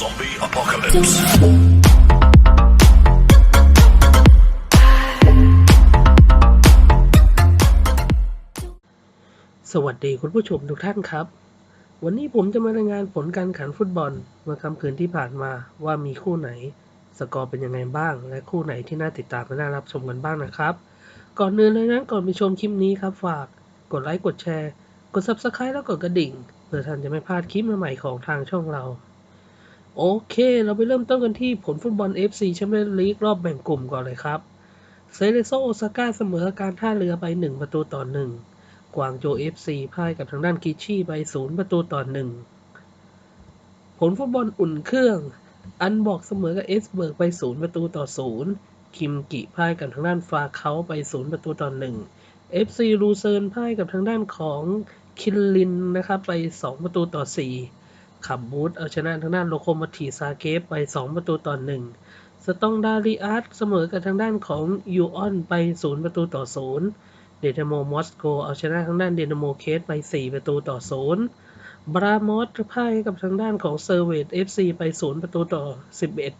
Zombie apocalypse. สวัสดีคุณผู้ชมทุกท่านครับ วันนี้ผมจะมารายงานผลการขันฟุตบอลเมื่อค่ำคืนที่ผ่านมาว่ามีคู่ไหน สกอร์เป็นยังไงบ้าง และคู่ไหนที่น่าติดตามและน่ารับชมกันบ้างนะครับ ก่อนอื่นเลยนั้นก่อนไปชมคลิปนี้ครับฝากกดไลค์กดแชร์ กด Subscribe แล้วกดกระดิ่งเพื่อท่านจะไม่พลาดคลิปใหม่ๆของทางช่องเรา โอเค เราไปเริ่มต้นกันที่ผลฟุตบอล FC แชมเปี้ยนลีกรอบแบ่งกลุ่มก่อนเลยครับ เซเลโซโอซาก้าเสมอการท่าเรือไป 1 ประตูต่อ 1 กวางโจเอฟซีพ่ายกับทางด้านคิชี่ไปศูนย์ประตูต่อหนึ่งผลฟุตบอลอุ่นเครื่อง อันบอกเสมอกับเอสเบิร์กไปศูนย์ประตูต่อศูนย์คิมกิพ่ายกับทางด้านฟาเขาไปศูนย์ประตูต่อหนึ่งเอฟซีลูเซิร์นพ่ายกับทางด้านของคินลินนะครับไปสองประตูต่อสี่ ขับบูธเอาชนะทางด้านโลโคโมทีซาเกฟไปสองประตูต่อหนึ่งสตองดาริอาร์ตเสมอกับทางด้านของยูออนไปศูนย์ประตูต่อศูนย์เดนโมมอสโกเอาชนะทางด้านเดนโมเคสไป 4 ประตูต่อ 0 บรามอสพ่ายกับทางด้านของเซอร์เวตเอฟซีไป 0 ประตูต่อ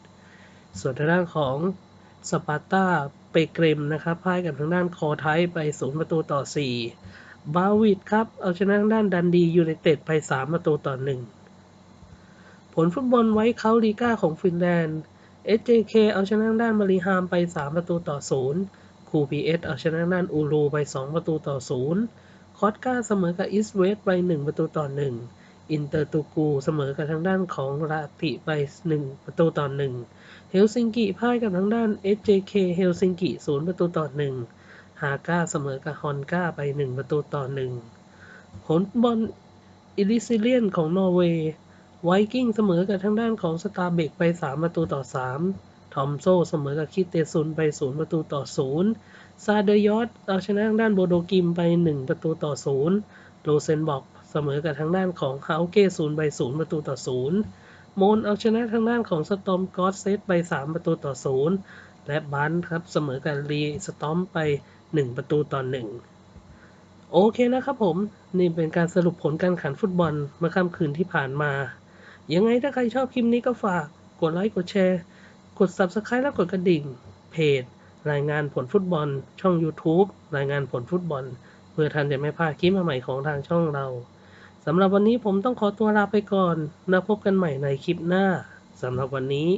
11 ส่วนทางด้านของสปาร์ตาเปเกรมนะครับพ่ายกับทางด้านคอไทยไป 0 ประตูต่อ 4 บาวิดครับ เอาชนะทางด้านดันดียูไนเต็ดไป 3 ประตูต่อ 1 ผลฟุตบอลไว้เคาลีกาของฟินแลนด์ SJK เอาชนะทางด้านมาริฮามไป 3 ประตูต่อ 0 คูพีเอสเอาชนะด้านอูรูไป 2 ประตูต่อ 0 คอสกาเสมอกับอิสเวสไป 1 ประตูต่อ 1 อินเตอร์ตูกูเสมอกับทางด้านของราติไป 1 ประตูต่อ 1 เฮลซิงกิพ่ายกับทางด้าน SJK เฮลซิงกิ 0 ประตูต่อ 1 ฮาก้าเสมอกับฮอนก้าไป 1 ประตูต่อ 1 ผลบอลอิลิซิเลียนของนอร์เวย์ ไวกิ้งเสมอกับทางด้านของสตาร์เบกไป 3 ประตูต่อ 3 ทอมโซเสมอกับคิเตซุนไป 0 ประตูต่อ 0 ซาเดยอตเอาชนะทางด้านโบโดกิมไป 1 ประตูต่อ 0โรเซนบอกเสมอกับทางด้านของฮาเกซูนไป 0 ประตูต่อ 0 โมนเอาชนะทางด้านของสตอมกอสเซตไป 3 ประตูต่อ 0 และบันครับเสมอกับรีสตอมไป 1 ประตูต่อ 1โอเคนะครับผม นี่เป็นการสรุปผลการขันฟุตบอลเมื่อค่ำคืนที่ผ่านมา ยังไงถ้าใครชอบคลิปนี้ก็ฝากกดไลค์กดแชร์ กด Subscribe และกดกระดิ่ง เพจ รายงานผลฟุตบอล ช่อง YouTube รายงานผลฟุตบอล เพื่อท่านจะไม่พลาดคลิปใหม่ของทางช่องเราสำหรับวันนี้ผมต้องขอตัวลาไปก่อนแล้วพบกันใหม่ในคลิปหน้าสำหรับวันนี้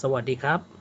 สวัสดีครับ